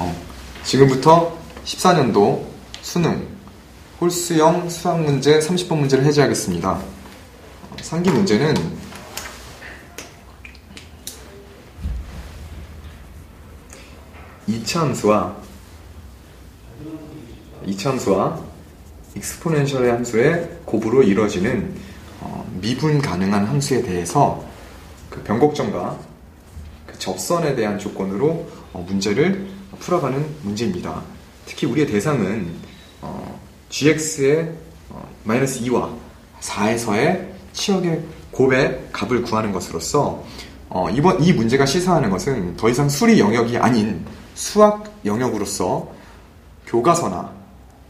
어, 지금부터 14년도 수능 홀수형 수학 문제 30번 문제를 해제하겠습니다. 어, 상기 문제는 이차 함수와 이차 함수와 익스포넨셜의 함수의 곱으로 이루어지는 어, 미분 가능한 함수에 대해서 그 변곡점과 그 접선에 대한 조건으로 어, 문제를 풀어가는 문제입니다. 특히 우리의 대상은 어, gx의 어, 마이너스 2와 4에서의 치역의 곱의 값을 구하는 것으로서 어, 이번 이 문제가 시사하는 것은 더 이상 수리 영역이 아닌 수학 영역으로서 교과서나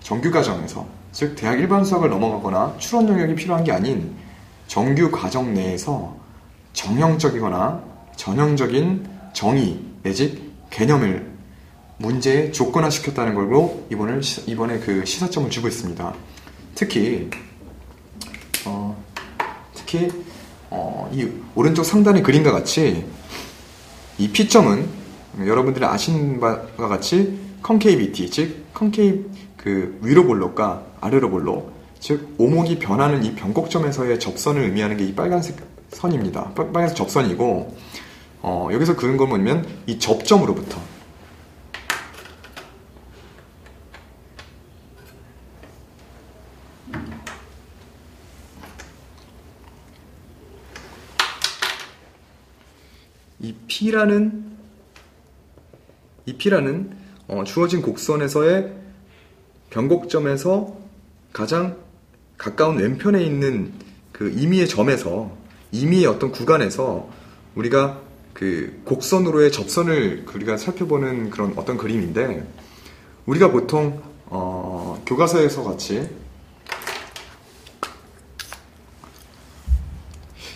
정규 과정에서 즉 대학 일반 수학을 넘어가거나 추론 영역이 필요한 게 아닌 정규 과정 내에서 정형적이거나 전형적인 정의 내지 개념을 문제에 조건화시켰다는 걸로 이번에 이번에 그 시사점을 주고 있습니다. 특히 어, 특히 어, 이 오른쪽 상단의 그림과 같이 이 P점은 여러분들이 아시는 바와 같이 컨케이비티 즉 컨케이 그 위로 볼록과 아래로 볼록 즉 오목이 변하는 이 변곡점에서의 접선을 의미하는 게 이 빨간색 선입니다. 빨간색 접선이고 어, 여기서 그은 건 뭐냐면 이 접점으로부터 이 P라는 이 P라는 어, 주어진 곡선에서의 변곡점에서 가장 가까운 왼편에 있는 그 임의의 점에서 임의의 어떤 구간에서 우리가 그 곡선으로의 접선을 우리가 살펴보는 그런 어떤 그림인데 우리가 보통 어, 교과서에서 같이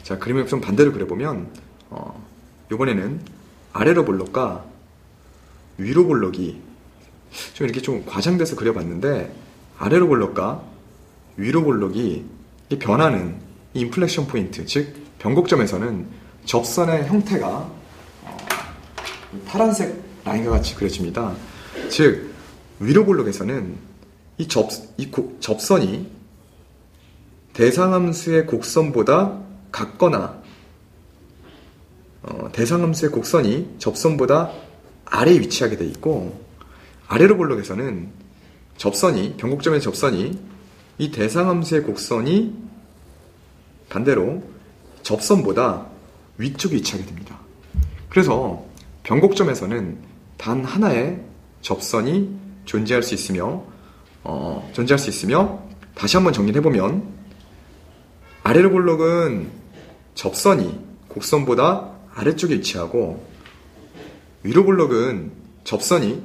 자 그림을 좀 반대로 그려보면 어, 이번에는 아래로 볼록과 위로 볼록이 좀 이렇게 좀 과장돼서 그려봤는데 아래로 볼록과 위로 볼록이 변하는 이 인플렉션 포인트 즉 변곡점에서는 접선의 형태가 어, 파란색 라인과 같이 그려집니다. 즉 위로 볼록에서는 이, 접, 이 고, 접선이 대상함수의 곡선보다 같거나 어, 대상함수의 곡선이 접선보다 아래에 위치하게 돼 있고 아래로 볼록에서는 접선이 변곡점의 접선이 이 대상함수의 곡선이 반대로 접선보다 위쪽에 위치하게 됩니다. 그래서 변곡점에서는 단 하나의 접선이 존재할 수 있으며 어, 존재할 수 있으며 다시 한번 정리해 보면 아래로 볼록은 접선이 곡선보다 아래쪽에 위치하고 위로 볼록은 접선이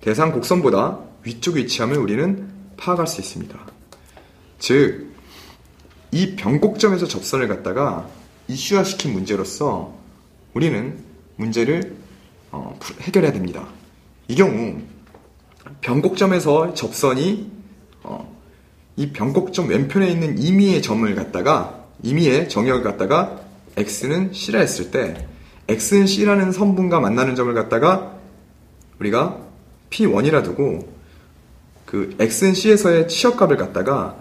대상 곡선보다 위쪽에 위치함을 우리는 파악할 수 있습니다. 즉, 이 변곡점에서 접선을 갖다가 이슈화시킨 문제로서 우리는 문제를 어, 해결해야 됩니다. 이 경우 변곡점에서 접선이 어, 이 변곡점 왼편에 있는 임의의 점을 갖다가 임의의 정역을 갖다가 x는 c라 했을 때 x는 c라는 선분과 만나는 점을 갖다가 우리가 p1이라 두고 그 x는 c에서의 치역값을 갖다가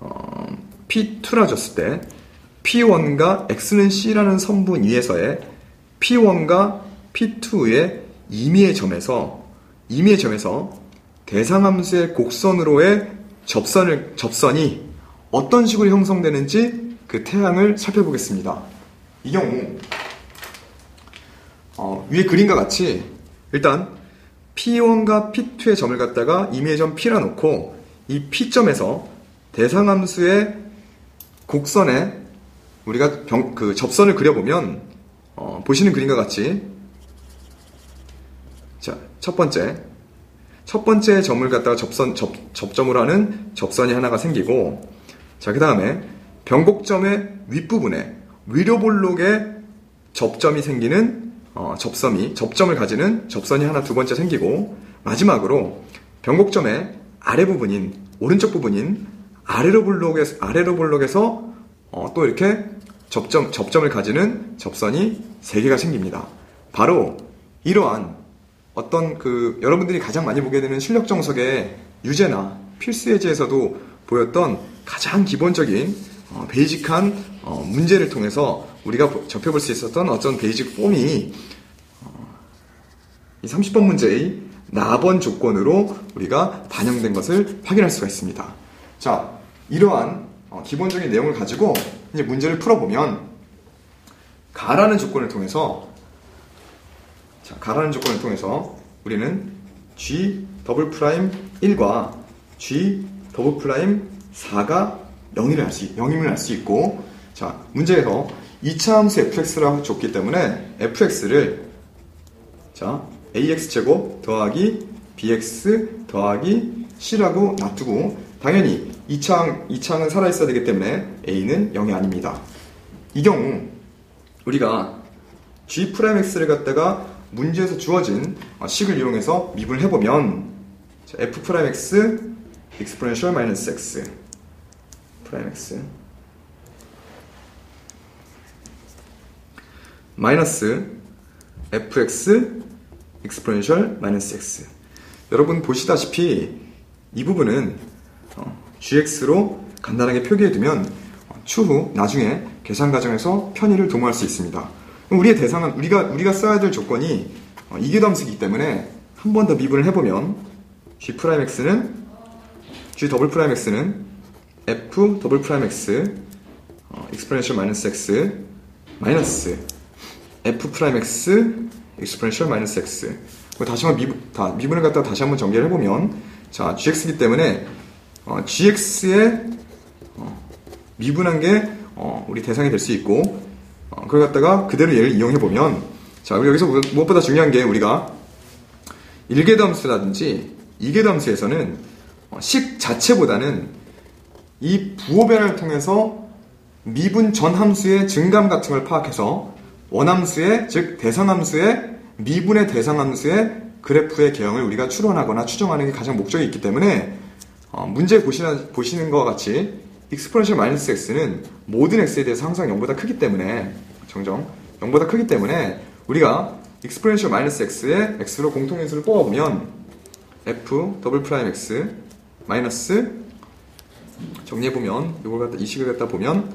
어, p2라 줬을 때 p1과 x는 c라는 선분 위에서의 p1과 p2의 임의의 점에서 임의의 점에서 대상함수의 곡선으로의 접선을 접선이 어떤 식으로 형성되는지 그 태양을 살펴보겠습니다. 이 경우 어, 위에 그림과 같이 일단 P1과 P2의 점을 갖다가 임의의 점 P라 놓고 이 P점에서 대상함수의 곡선에 우리가 병, 그 접선을 그려보면 어, 보시는 그림과 같이 자, 첫 번째. 첫 번째 점을 갖다가 접선 접, 접점으로 하는 접선이 하나가 생기고 자, 그 다음에 변곡점의 윗부분에 위로 볼록에 접점이 생기는 어, 접선이 접점을 가지는 접선이 하나 두 번째 생기고 마지막으로 변곡점의 아래 부분인 오른쪽 부분인 아래로 볼록에서 아래로 볼록에서 어, 또 이렇게 접점 접점을 가지는 접선이 세 개가 생깁니다. 바로 이러한 어떤 그 여러분들이 가장 많이 보게 되는 실력 정석의 유제나 필수 예제에서도 보였던 가장 기본적인 어, 베이직한 어, 문제를 통해서 우리가 접해볼 수 있었던 어떤 베이직 폼이 어, 이 30번 문제의 나번 조건으로 우리가 반영된 것을 확인할 수가 있습니다. 자, 이러한 어, 기본적인 내용을 가지고 이제 문제를 풀어보면 가라는 조건을 통해서 자, 가라는 조건을 통해서 우리는 G 더블 프라임 1과 G 더블 프라임 4가 0임을 알 수, 0임을 알 수 있고 자, 문제에서 2차 함수 fx라고 줬기 때문에 fx를 자, ax제곱 더하기 bx 더하기 c라고 놔두고 당연히 2창, 2창은 살아있어야 되기 때문에 a는 0이 아닙니다. 이 경우 우리가 g'x를 갖다가 문제에서 주어진 식을 이용해서 미분을 해보면 f'x exponential minus x x 마이너스 fx exponential minus x 여러분 보시다시피 이 부분은 어, gx로 간단하게 표기해두면 어, 추후 나중에 계산 과정에서 편의를 도모할 수 있습니다. 우리의 대상은 우리가 우리가 써야 될 조건이 어, 이계담수이기 때문에 한 번 더 미분을 해보면 g 프라임 x는 g 더블 프라임 x는 f 더블 프라임 x exponential minus x 마이너스 f 프라임 x exponential minus x. 다시 한번 미분, 다, 미분을 갖다가 다시 한번 전개를 해보면 자 gx이기 때문에 어, gx의 어, 미분한 게 어, 우리 대상이 될 수 있고 어, 그걸 갖다가 그대로 얘를 이용해 보면 자 우리 여기서 무엇보다 중요한 게 우리가 1계담수라든지 2계담수에서는 어, 식 자체보다는 이 부호 변화를 통해서 미분 전 함수의 증감 같은 걸 파악해서 원함수의 즉 대상함수의 미분의 대상함수의 그래프의 개형을 우리가 추론하거나 추정하는 게 가장 목적이 있기 때문에 어, 문제 보시는, 보시는 것과 같이 exponential minus x는 모든 x에 대해서 항상 0보다 크기 때문에 정정 0보다 크기 때문에 우리가 exponential minus x의 x로 공통인수를 뽑아보면 f 더블 프라임 x 마이너스 정리해 보면 이걸 갖다 이 식을 갖다 보면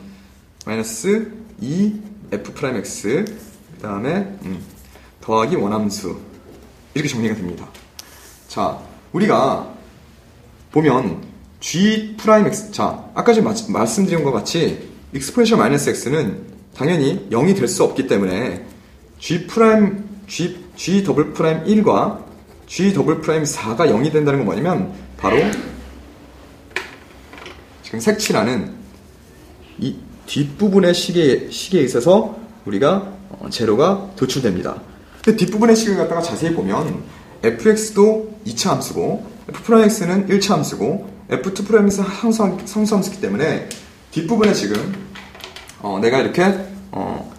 마이너스 2 f 프라임 x 그 다음에 음, 더하기 원함수 이렇게 정리가 됩니다. 자 우리가 보면 g 프라임 x 자 아까 좀 말씀드린 것 같이 exponential minus x는 당연히 0이 될 수 없기 때문에 g 프라임 g g 더블 프라임 1과 g 더블 프라임 4가 0이 된다는 건 뭐냐면 바로 지금 색칠하는 이 뒷부분의 시계, 시계에 있어서 우리가 어, 제로가 도출됩니다. 근데 뒷부분의 시계를 갖다가 자세히 보면 fx도 2차 함수고 f'x는 1차 함수고 f2 프라임은 상수, 상수 함수기 때문에 뒷부분에 지금 어, 내가 이렇게 어,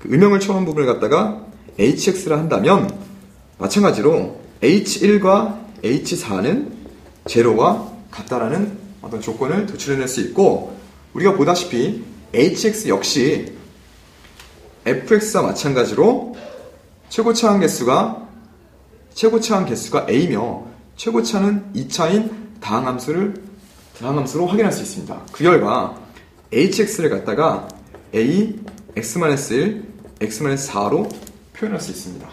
그 음영을 쳐놓은 부분을 갖다가 hx라 한다면 마찬가지로 h1과 h4는 제로와 같다라는 어떤 조건을 도출해낼 수 있고 우리가 보다시피 hx 역시 fx와 마찬가지로 최고차항 개수가 최고차항 개수가 a며 최고차는 2차인 다항함수를 다항함수로 확인할 수 있습니다. 그 결과 hx를 갖다가 a x-1 x-4로 표현할 수 있습니다.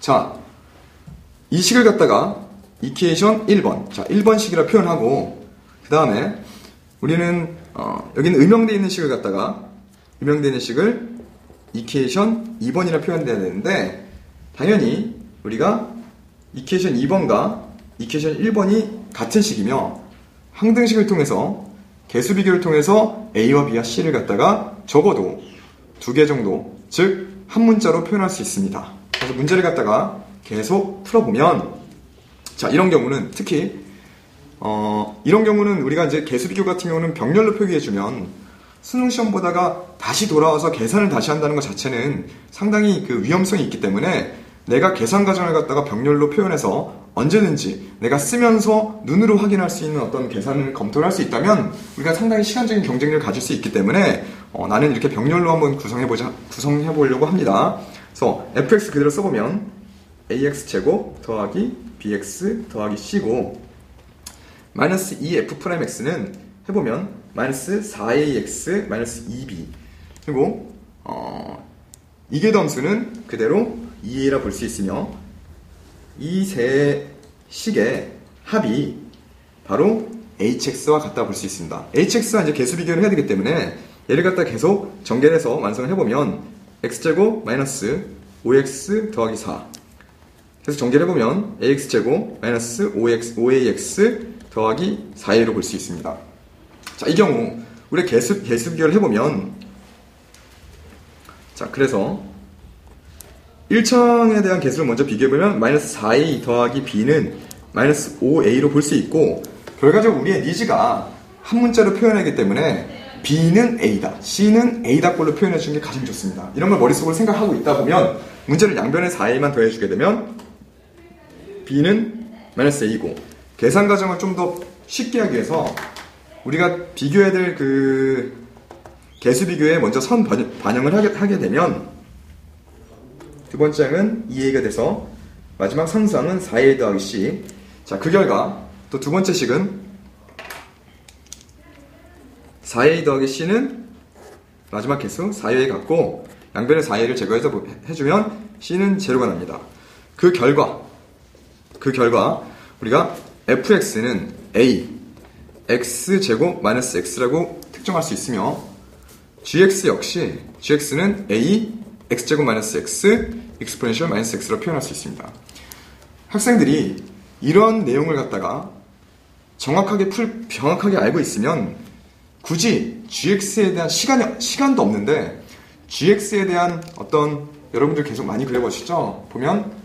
자, 이 식을 갖다가 이케이션 1번. 자, 1번식이라 표현하고 그 다음에 우리는 어, 여기는 음영되어 있는 식을 갖다가 음영되어 있는 식을 이케이션 2번이라 표현돼야 되는데 당연히 우리가 이케이션 2번과 이케이션 1번이 같은 식이며 항등식을 통해서 개수 비교를 통해서 A와 B와 C를 갖다가 적어도 두 개 정도 즉 한 문자로 표현할 수 있습니다. 그래서 문제를 갖다가 계속 풀어보면 자 이런 경우는 특히 어, 이런 경우는 우리가 이제 개수 비교 같은 경우는 병렬로 표기해 주면 수능 시험 보다가 다시 돌아와서 계산을 다시 한다는 것 자체는 상당히 그 위험성이 있기 때문에 내가 계산 과정을 갖다가 병렬로 표현해서 언제든지 내가 쓰면서 눈으로 확인할 수 있는 어떤 계산을 검토를 할 수 있다면 우리가 상당히 시간적인 경쟁력을 가질 수 있기 때문에 어, 나는 이렇게 병렬로 한번 구성해 보자 구성해 보려고 합니다. 그래서 fx 그대로 써보면 ax 제곱 더하기 bx 더하기 c고 마이너스 2f 프라임 x는 해보면 마이너스 4ax 마이너스 2b 그리고 어, 이게 덤수는 그대로 2a라 볼 수 있으며 이 세 식의 합이 바로 hx와 같다 볼 수 있습니다. hx와 이제 개수 비교를 해야 되기 때문에 얘를 갖다 계속 전개해서 완성을 해보면 x제곱 마이너스 5x 더하기 4 그래서 전개를 해보면 ax제곱 마이너스 5x, 5ax 더하기 4a로 볼 수 있습니다. 자, 이 경우 우리 개수, 개수 비교를 해보면 자, 그래서 1청에 대한 개수를 먼저 비교해보면 마이너스 4a 더하기 b는 마이너스 5a로 볼 수 있고 결과적으로 우리의 니즈가 한 문자로 표현하기 때문에 B는 A다, C는 A다 꼴로 표현해 주는 게 가장 좋습니다. 이런 걸 머릿속으로 생각하고 있다 보면 문제를 양변에 4A만 더해주게 되면 B는 마이너스 A고 계산 과정을 좀 더 쉽게 하기 위해서 우리가 비교해야 될 그 개수 비교에 먼저 선 반영을 하게, 하게 되면 두 번째 항은 2A가 돼서 마지막 선수항은 4A 더하기 C 자, 그 결과 또 두 번째 식은 4a 더하기 c는 마지막 개수 4a 같고 양변의 4a를 제거해서 뭐 해주면 c는 제로가 납니다. 그 결과 그 결과 우리가 fx는 a x제곱 마이너스 x라고 특정할 수 있으며 gx 역시 gx는 a x제곱 마이너스 x 익스포넨셜 마이너스 x로 표현할 수 있습니다. 학생들이 이런 내용을 갖다가 정확하게 풀, 정확하게 알고 있으면 굳이 GX에 대한 시간이, 시간도 없는데 GX에 대한 어떤 여러분들 계속 많이 그려보시죠? 보면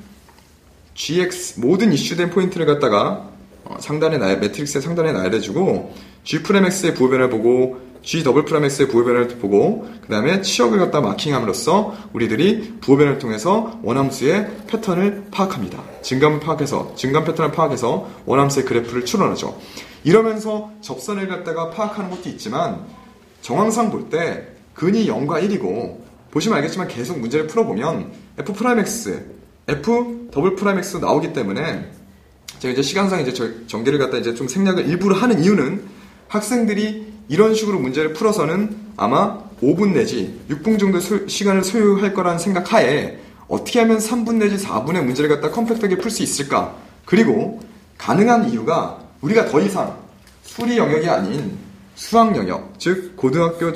GX 모든 이슈된 포인트를 갖다가 어, 상단에 나 매트릭스의 상단에 나열해주고 G 프레임 X의 부호 변을 보고 G 더블 프라임 X의 부호 변을 보고 그 다음에 치역을 갖다 마킹함으로써 우리들이 부호 변을 통해서 원함수의 패턴을 파악합니다. 증감을 파악해서 증감 패턴을 파악해서 원함수의 그래프를 추론하죠. 이러면서 접선을 갖다가 파악하는 것도 있지만 정황상 볼 때 근이 0과 1이고 보시면 알겠지만 계속 문제를 풀어보면 f 프라임 x, f 더블 프라임 x 나오기 때문에 제가 이제 시간상 이제 전개를 갖다 이제 좀 생략을 일부러 하는 이유는 학생들이 이런 식으로 문제를 풀어서는 아마 5분 내지 6분 정도 소, 시간을 소요할 거라는 생각하에 어떻게 하면 3분 내지 4분의 문제를 갖다 컴팩트하게 풀 수 있을까? 그리고 가능한 이유가 우리가 더 이상 수리 영역이 아닌 수학 영역, 즉 고등학교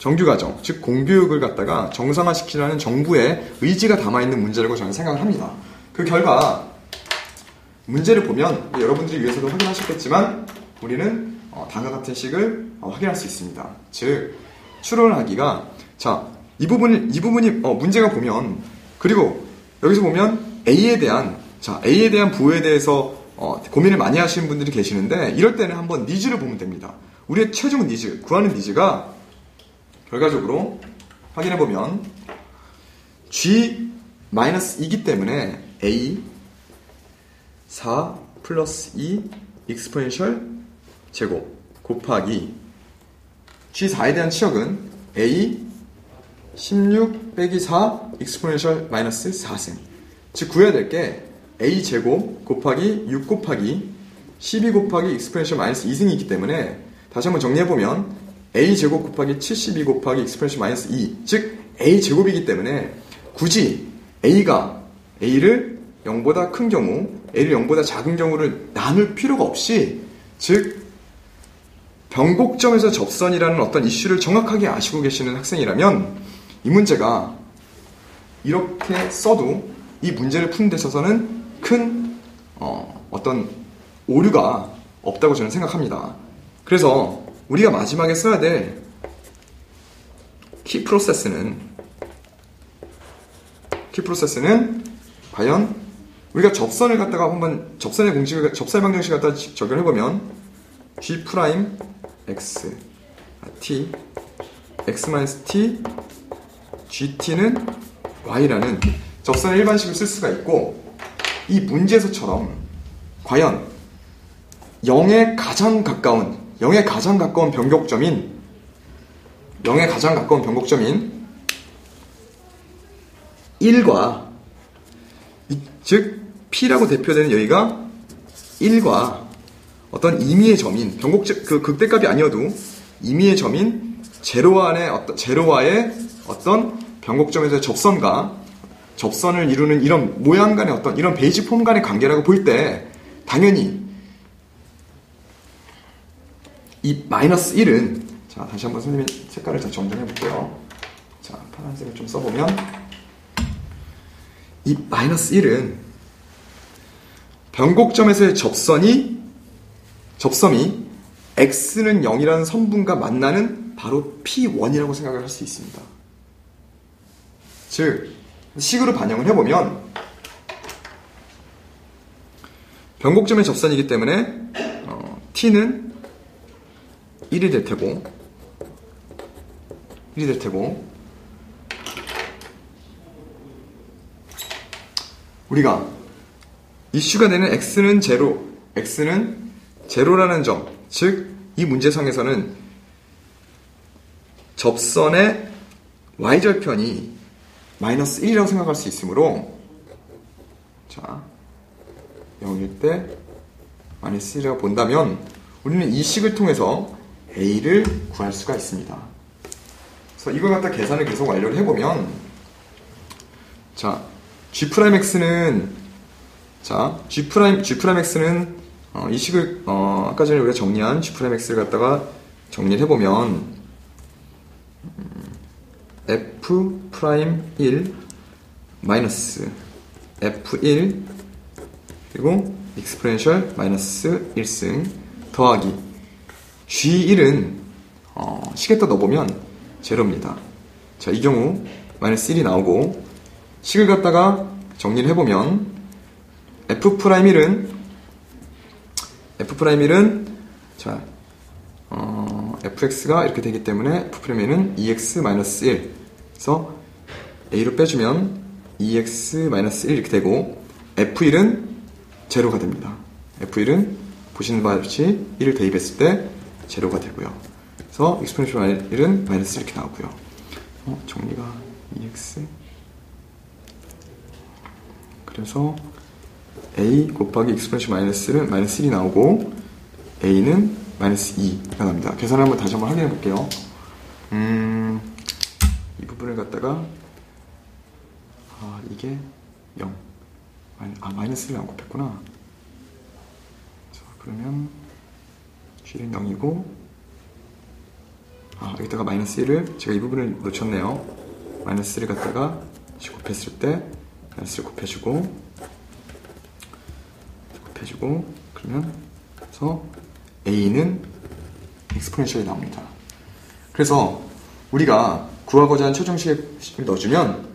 정규과정, 즉 공교육을 갖다가 정상화시키라는 정부의 의지가 담아있는 문제라고 저는 생각을 합니다. 그 결과 문제를 보면 여러분들이 위해서도 확인하셨겠지만 우리는 어, 다음과 같은 식을 어, 확인할 수 있습니다. 즉 추론하기가 자 이 부분이 이 부분이 어, 문제가 보면 그리고 여기서 보면 A에 대한 자 A에 대한 부호에 대해서 어, 고민을 많이 하시는 분들이 계시는데 이럴 때는 한번 니즈를 보면 됩니다. 우리의 최종 니즈, 구하는 니즈가 결과적으로 확인해 보면 G-2이기 때문에 A 4 플러스 2 익스포넨셜 제곱 곱하기 G4에 대한 치역은 A 16 빼기 4 익스포넨셜 마이너스 4승 즉 구해야 될 게 a 제곱 곱하기 6 곱하기 12 곱하기 익스포넨셜 마이너스 2승이 있기 때문에 다시 한번 정리해보면 a 제곱 곱하기 72 곱하기 익스포넨셜 마이너스 2, 즉 a 제곱이기 때문에 굳이 a가 a를 0보다 큰 경우, a를 0보다 작은 경우를 나눌 필요가 없이 즉 변곡점에서 접선이라는 어떤 이슈를 정확하게 아시고 계시는 학생이라면 이 문제가 이렇게 써도 이 문제를 푸는 데 있어서는 큰 어, 어떤 오류가 없다고 저는 생각합니다. 그래서 우리가 마지막에 써야 될 키 프로세스는 키 프로세스는 과연 우리가 접선을 갖다가 한번 접선의 공식을 접선 방정식 갖다 적용해 보면 g 프라임 x t x 마이너스 t gt는 y라는 접선의 일반식을 쓸 수가 있고 이 문제에서처럼 과연 0에 가장 가까운 0에 가장 가까운 변곡점인 0에 가장 가까운 변곡점인 1과 이, 즉 P라고 대표되는 여기가 1과 어떤 임의의 점인 변곡 그 극대값이 아니어도 임의의 점인 제로와의 어떤 제로와의 어떤 변곡점에서의 접선과 접선을 이루는 이런 모양 간의 어떤 이런 베이직 폼 간의 관계라고 볼 때 당연히 이 마이너스 1은 자 다시 한번 선생님이 색깔을 자 정정해 볼게요. 자 파란색을 좀 써보면 이 마이너스 1은 변곡점에서의 접선이 접섬이 x는 0이라는 선분과 만나는 바로 p1이라고 생각을 할 수 있습니다. 즉 식으로 반영을 해보면 변곡점의 접선이기 때문에 어, t는 1이 될 테고 1이 될 테고 우리가 이슈가 되는 x는 제로 x는 제로라는 점, 즉 이 문제상에서는 접선의 y절편이 마이너스 1이라고 생각할 수 있으므로 자 0일 때 마이너스 1이라고 본다면 우리는 이 식을 통해서 a를 구할 수가 있습니다. 그래서 이걸 갖다 계산을 계속 완료를 해보면 자 g'x는 자 g' g'x는 어, 이 식을 어, 아까 전에 우리가 정리한 g'x를 갖다가 정리를 해보면 f'1 마이너스 f1 그리고 익스포넨셜 마이너스 1승 더하기 g1은 어, 식에다 넣어보면 제로입니다. 자, 이 경우 마이너스 1이 나오고 식을 갖다가 정리를 해보면 f'1은 f'1은 자, 어, fx가 이렇게 되기 때문에 f'은 2x-1 그래서 a로 빼주면 2x-1 이렇게 되고 f1은 제로가 됩니다. f1은 보시는 바와 같이 1을 대입했을 때 제로가 되고요. 그래서 exponential 1은 마이너스 이렇게 나오고요. 어, 정리가 2x 그래서 a 곱하기 exponential 마이너스는 마이너스 1이 나오고 a는 마이너스 2가 납니다. 계산을 한번 다시 한번 확인해 볼게요. 음, 이 부분을 갖다가 아 이게 0 아 마이너스 1을 안 곱했구나. 자, 그러면 g는 0이고 아 여기다가 마이너스 1을 제가 이 부분을 놓쳤네요. 마이너스 1을 갖다가 곱했을 때 마이너스를 곱해주고 곱해주고 그러면 그래서 a는 exponential이 나옵니다. 그래서 우리가 구하고자 하는 최종식을 넣어주면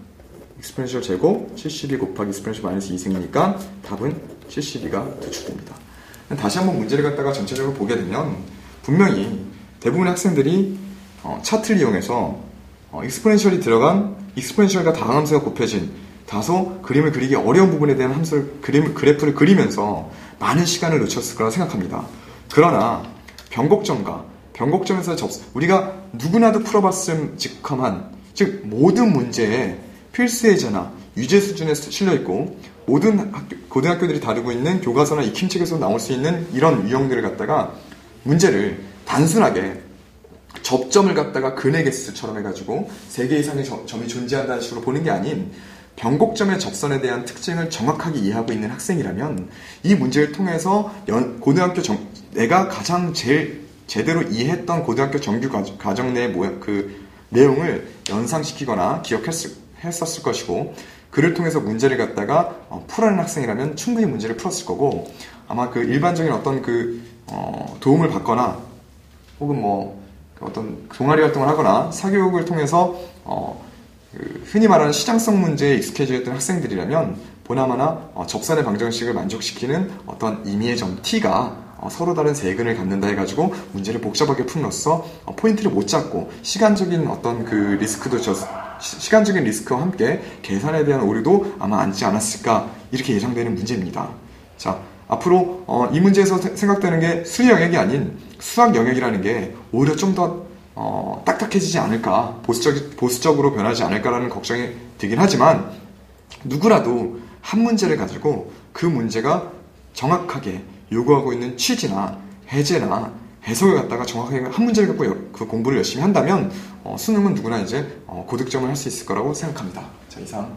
exponential 제곱 72 곱하기 exponential 마이너스 2승이니까 답은 72가 도출됩니다. 다시 한번 문제를 갖다가 전체적으로 보게 되면 분명히 대부분의 학생들이 어, 차트를 이용해서 어, exponential이 들어간 exponential과 다항 함수가 곱해진 다소 그림을 그리기 어려운 부분에 대한 함수를 그림 그래프를 그리면서 많은 시간을 놓쳤을 거라 생각합니다. 그러나 변곡점과 변곡점에서 접 우리가 누구나도 풀어봤음 직함한 즉 모든 문제에 필수 예제나 유제 수준에 실려 있고 모든 학교, 고등학교들이 다루고 있는 교과서나 익힘 책에서 나올 수 있는 이런 유형들을 갖다가 문제를 단순하게 접점을 갖다가 근의 개수처럼 해가지고 3개 이상의 점이 존재한다는 식으로 보는 게 아닌 변곡점의 접선에 대한 특징을 정확하게 이해하고 있는 학생이라면 이 문제를 통해서 연, 고등학교 정, 내가 가장 제일 제대로 이해했던 고등학교 정규 과정 내 모양, 그 내용을 연상시키거나 기억했었을 것이고 그를 통해서 문제를 갖다가 어, 풀어낸 학생이라면 충분히 문제를 풀었을 거고 아마 그 일반적인 어떤 그 어, 도움을 받거나 혹은 뭐 어떤 동아리 활동을 하거나 사교육을 통해서 어, 그 흔히 말하는 시장성 문제에 익숙해져 있던 학생들이라면 보나마나 어, 접선의 방정식을 만족시키는 어떤 임의의 점 t가 어, 서로 다른 세근을 갖는다 해가지고 문제를 복잡하게 품으로써 어, 포인트를 못 잡고 시간적인 어떤 그 리스크도 저, 시 간적인 리스크와 함께 계산에 대한 오류도 아마 앉지 않았을까 이렇게 예상되는 문제입니다. 자 앞으로 어, 이 문제에서 생각되는 게 수리 영역이 아닌 수학 영역이라는 게 오히려 좀더 어, 딱딱해지지 않을까, 보수적, 보수적으로 변하지 않을까라는 걱정이 되긴 하지만, 누구라도 한 문제를 가지고 그 문제가 정확하게 요구하고 있는 취지나 해제나 해석을 갖다가 정확하게 한 문제를 갖고 여- 그 공부를 열심히 한다면 어, 수능은 누구나 이제 어, 고득점을 할 수 있을 거라고 생각합니다. 자 이상